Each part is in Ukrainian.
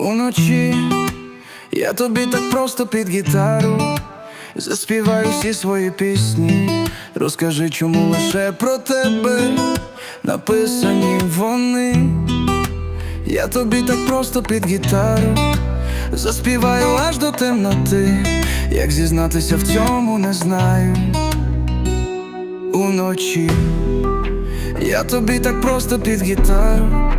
Уночі я тобі так просто під гітару заспіваю всі свої пісні. Розкажи, чому лише про тебе написані вони. Я тобі так просто під гітару заспіваю аж до темноти. Як зізнатися в цьому не знаю. Уночі я тобі так просто під гітару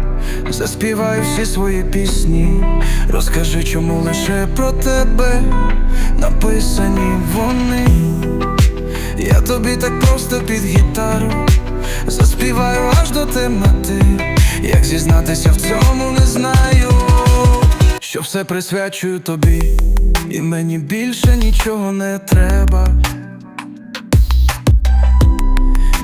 заспіваю всі свої пісні. Розкажи, чому лише про тебе написані вони. Я тобі так просто під гітару заспіваю аж до темноти. Як зізнатися в цьому не знаю, що все присвячую тобі, і мені більше нічого не треба.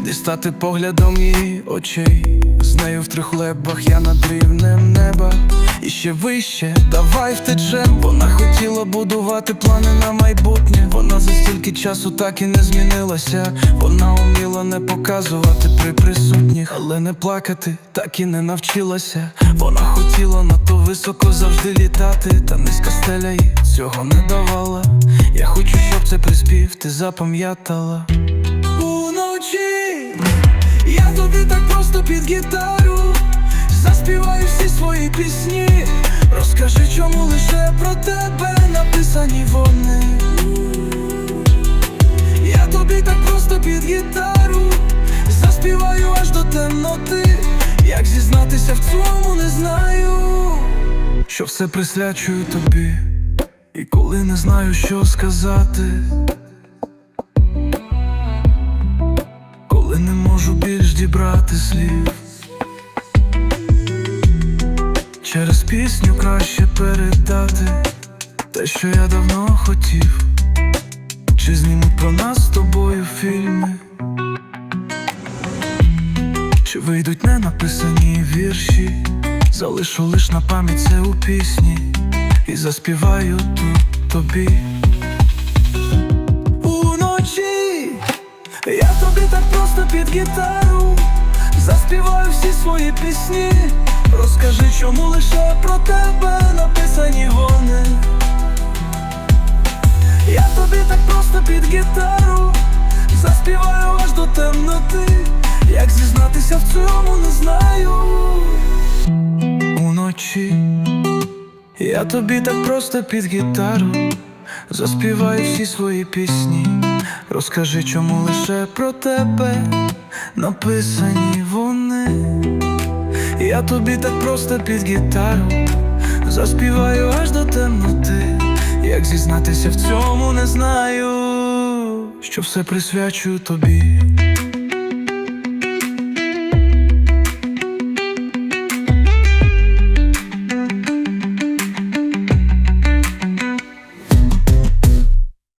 Дістати поглядом її очей. З нею в трьох лебах я над рівнем неба. І ще вище, давай втечем. Вона хотіла будувати плани на майбутнє. Вона за стільки часу так і не змінилася. Вона уміла не показувати при присутніх Але не плакати, так і не навчилася. Вона хотіла надто високо завжди літати Та низька стеля їй цього не давала. Я хочу, щоб це приспів ти запам'ятала я тобі так просто під гітару заспіваю всі свої пісні. Розкажи, чому лише про тебе написані вони. Я тобі так просто під гітару заспіваю аж до темноти. Як зізнатися в цьому не знаю, що все присвячую тобі, і коли не знаю, що сказати. Більш слів. Через пісню краще передати те, що я давно хотів, чи знімуть про нас з тобою фільми, чи вийдуть не написані вірші, залишу лиш на пам'ять це у пісні і заспіваю тут тобі. Уночі я тобі так просто під гітару заспіваю всі свої пісні. Розкажи, чому лише про тебе написані вони. Я тобі так просто під гітару заспіваю аж до темноти. Як зізнатися в цьому не знаю. Уночі я тобі так просто під гітару заспіваю всі свої пісні. Розкажи, чому лише про тебе написані вони. Я тобі так просто під гітару заспіваю аж до темноти. Як зізнатися в цьому не знаю, що все присвячую тобі.